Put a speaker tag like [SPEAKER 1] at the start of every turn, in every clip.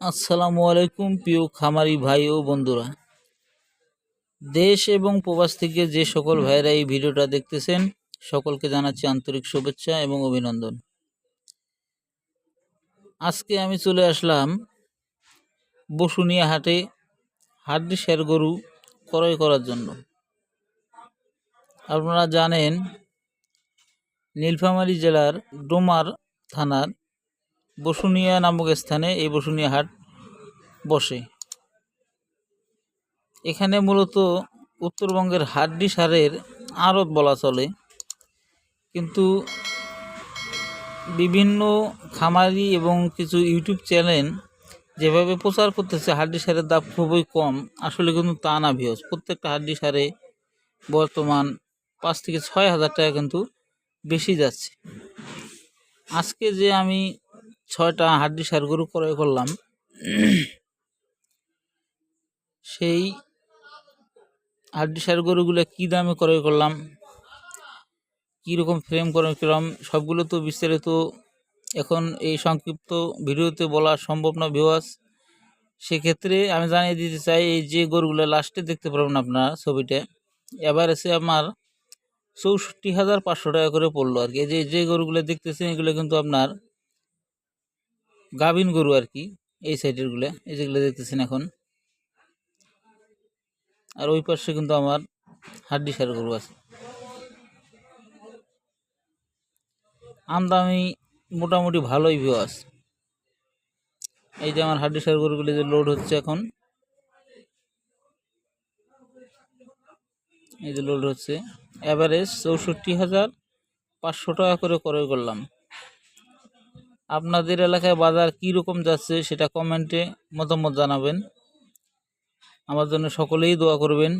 [SPEAKER 1] আসসালামু আলাইকুম, প্রিয় খামারি ভাই ও বন্ধুরা। দেশ এবং প্রবাস থেকে যে সকল ভাইরা এই ভিডিওটা দেখতেছেন, সকলকে জানাচ্ছি আন্তরিক শুভেচ্ছা এবং অভিনন্দন। আজকে আমি চলে আসলাম বসুনিয়া হাটে হাড্ডি শের গরু ক্রয় করার জন্য। আপনারা জানেন নীলফামারী জেলার ডোমার থানার বসুনিয়া নামক স্থানে এই বসুনিয়া হাট বসে। এখানে মূলত উত্তরবঙ্গের হাড্ডি সারের আড়ত বলা চলে। কিন্তু বিভিন্ন খামারি এবং কিছু ইউটিউব চ্যানেল যেভাবে প্রচার করতেছে, হাড্ডি সারের দাম খুবই কম। আসলে কিন্তু তা না ভিওস প্রত্যেকটা হাড্ডি সারে বর্তমান পাঁচ থেকে ছয় হাজার টাকা কিন্তু বেশি যাচ্ছে। আজকে যে আমি ছয়টা হাড্ডি সার গরু ক্রয় করলাম, সেই হাড্ডি সার গরুগুলো কী দামে ক্রয় করলাম, কীরকম ফ্রেম ক্রয় করলাম, সবগুলো তো বিস্তারিত এখন এই সংক্ষিপ্ত ভিডিওতে বলা সম্ভব না ভিওয়াস সেক্ষেত্রে আমি জানিয়ে দিতে চাই, এই যে গরুগুলো লাস্টে দেখতে পারবেন আপনার ছবিটা এবার এসে আমার চৌষট্টি হাজার পাঁচশো টাকা করে পড়ল আর কি। যে যে গরুগুলো দেখতেছেন, এগুলো কিন্তু আপনার গাভিন গরু আর কি, এই সাইডেরগুলো এই যেগুলো দেখতেছেন এখন। আর ওই পাশে কিন্তু আমার হাড্ডি সার গরু আছে। আমদামি মোটামুটি ভালোই ভিউ আছে এই যে আমার হাড্ডি সার গরুগুলি যে লোড হচ্ছে এখন। এই যে লোড হচ্ছে। অ্যাভারেজ চৌষট্টি হাজার পাঁচশো টাকা করে ক্রয় করলাম। আপনাদের এলাকায় বাজার কী রকম যাচ্ছে সেটা কমেন্টে মতামত জানাবেন। আমার জন্য সকলেই দোয়া করবেন।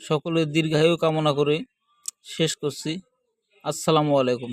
[SPEAKER 1] সকলের দীর্ঘায়ু কামনা করে শেষ করছি। আসসালামু আলাইকুম।